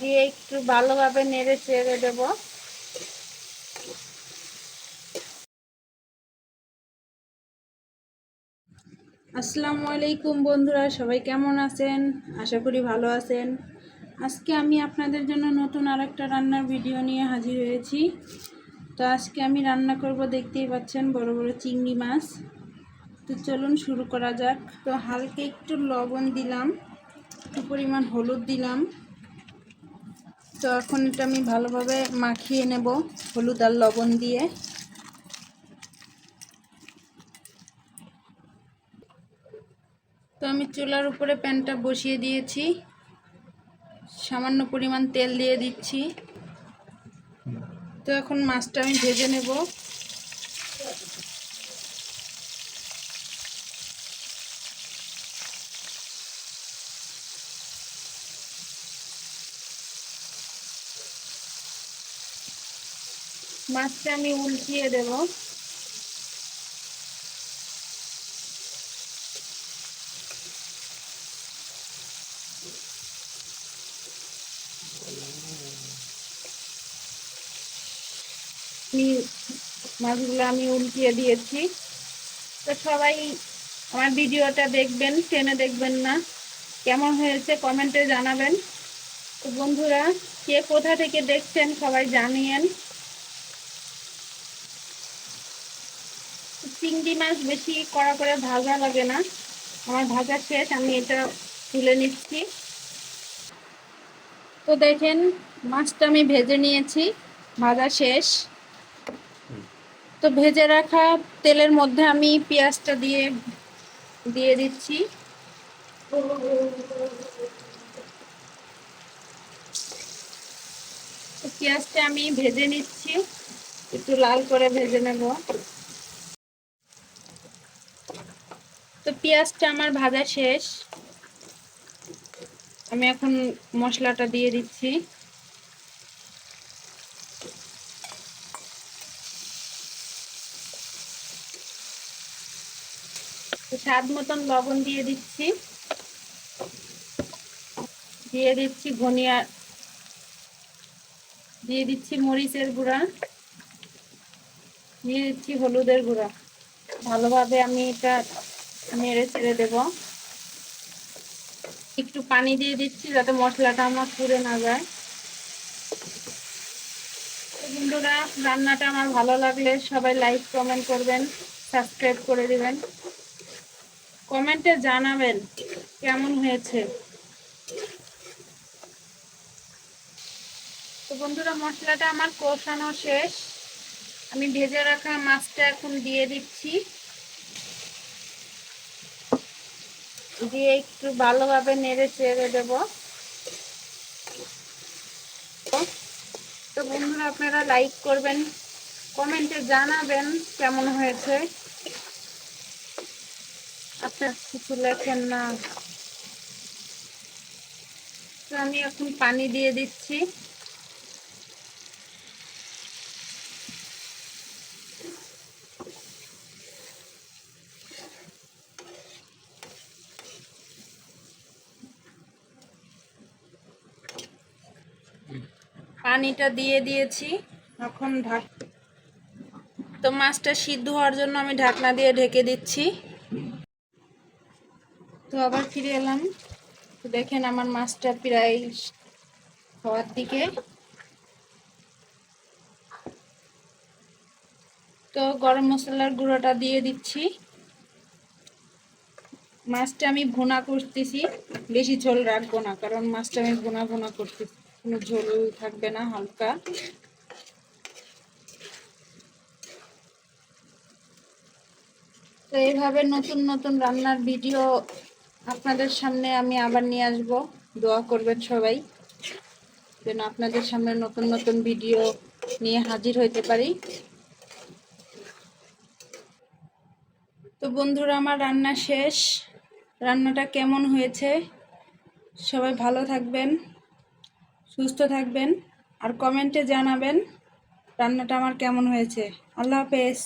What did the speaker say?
দিয়ে একটু ভালোভাবে নেড়ে চেড়ে দেবো। আসসালামু আলাইকুম বন্ধুরা, সবাই কেমন আছেন? আশা করি ভালো আছেন। আজকে আমি আপনাদের জন্য নতুন আরেকটা রান্নার ভিডিও নিয়ে হাজির হয়েছি। তো আজকে আমি রান্না করব, দেখতেই পাচ্ছেন, বড় বড় চিংড়ি মাছ। তো চলুন শুরু করা যাক। তো হালকা একটু লবণ দিলাম, একটু পরিমাণ হলুদ দিলাম। তো এখন এটা আমি ভালোভাবে মাখিয়ে নেব হলুদ আর লবণ দিয়ে। তো আমি চুলার উপরে প্যানটা বসিয়ে দিয়েছি। সামান্য পরিমাণ তেল দিয়ে দিচ্ছি। তো এখন মাছটা আমি ভেজে নেব। মাছটা আমি উল্টিয়ে দেবো। মাছগুলো আমি উল্টিয়ে দিয়েছি। তো সবাই আমার ভিডিওটা দেখবেন, টেনে দেখবেন না। কেমন হয়েছে কমেন্টে জানাবেন। তো বন্ধুরা, কে কোথা থেকে দেখছেন সবাই জানিয়েন। চিংড়ি মাছ বেশি কড়া করে ভাজা লাগে না। আমার ভাজা শেষ, আমি এটা তুলে নিচ্ছি। তো দেখেন, মাছটা আমি ভেজে নিয়েছি, ভাজা শেষ। তো ভেজে রাখা তেলের মধ্যে আমি পেঁয়াজটা দিয়ে দিয়ে দিচ্ছি। পেঁয়াজটা আমি ভেজে নিচ্ছি, একটু লাল করে ভেজে নেব। তো পেঁয়াজটা আমার ভাজা শেষ। আমি এখন মশলাটা দিয়ে দিচ্ছি। স্বাদ মতন লবণ দিয়ে দিচ্ছি। দিয়ে দিচ্ছি ধনিয়া, দিয়ে দিচ্ছি মরিচের গুঁড়া, দিয়ে দিচ্ছি হলুদের গুঁড়া। ভালোভাবে আমি এটা নেড়ে ছেড়ে দেব। একটু পানি দিয়ে দিচ্ছি যাতে মশলাটা আমার পুড়ে না যায়। বন্ধুরা, রান্নাটা আমার ভালো লাগলে সবাই লাইক, কমেন্ট করবেন, সাবস্ক্রাইব করে দিবেন। কমেন্টে জানাবেন কেমন হয়েছে। তো বন্ধুরা, মশলাটা আমার কষানো শেষ। আমি ভেজে রাখা মাছটা এখন দিয়ে দিচ্ছি। দিয়ে একটু ভালোভাবে নেড়ে চেড়ে দেব। তো বন্ধুরা, আপনারা লাইক করবেন, কমেন্টে জানাবেন কেমন হয়েছে। আপনার কিছু লেখেন না। তো আমি এখন পানি দিয়ে দিচ্ছি। পানিটা দিয়ে দিয়েছি। এখন ঢাক তো মাছটা সিদ্ধ হওয়ার জন্য আমি ঢাকনা দিয়ে ঢেকে দিচ্ছি। তো আবার ফিরে এলাম। তো দেখেন আমার মাছটা প্রায় হওয়ার দিকে। তো গরম মশলার গুঁড়োটা দিয়ে দিচ্ছি। মাছটা আমি ভুনা করতেছি। বেশি ঝোল রাখব না কারণ মাছটা আমি ভুনা ভুনা করতেছি। কোনো ঝোল থাকবে না, হালকা। তো এইভাবে নতুন নতুন রান্নার ভিডিও আপনাদের সামনে আমি আবার নিয়ে আসব। দোয়া করবেন সবাই, যেন আপনাদের সামনে নতুন নতুন ভিডিও নিয়ে হাজির হইতে পারি। তো বন্ধুরা, আমার রান্না শেষ। রান্নাটা কেমন হয়েছে? সবাই ভালো থাকবেন। সুস্থ থাকবেন আর কমেন্টে জানাবেন রান্নাটা আমার কেমন হয়েছে। আল্লাহ হাফেজ।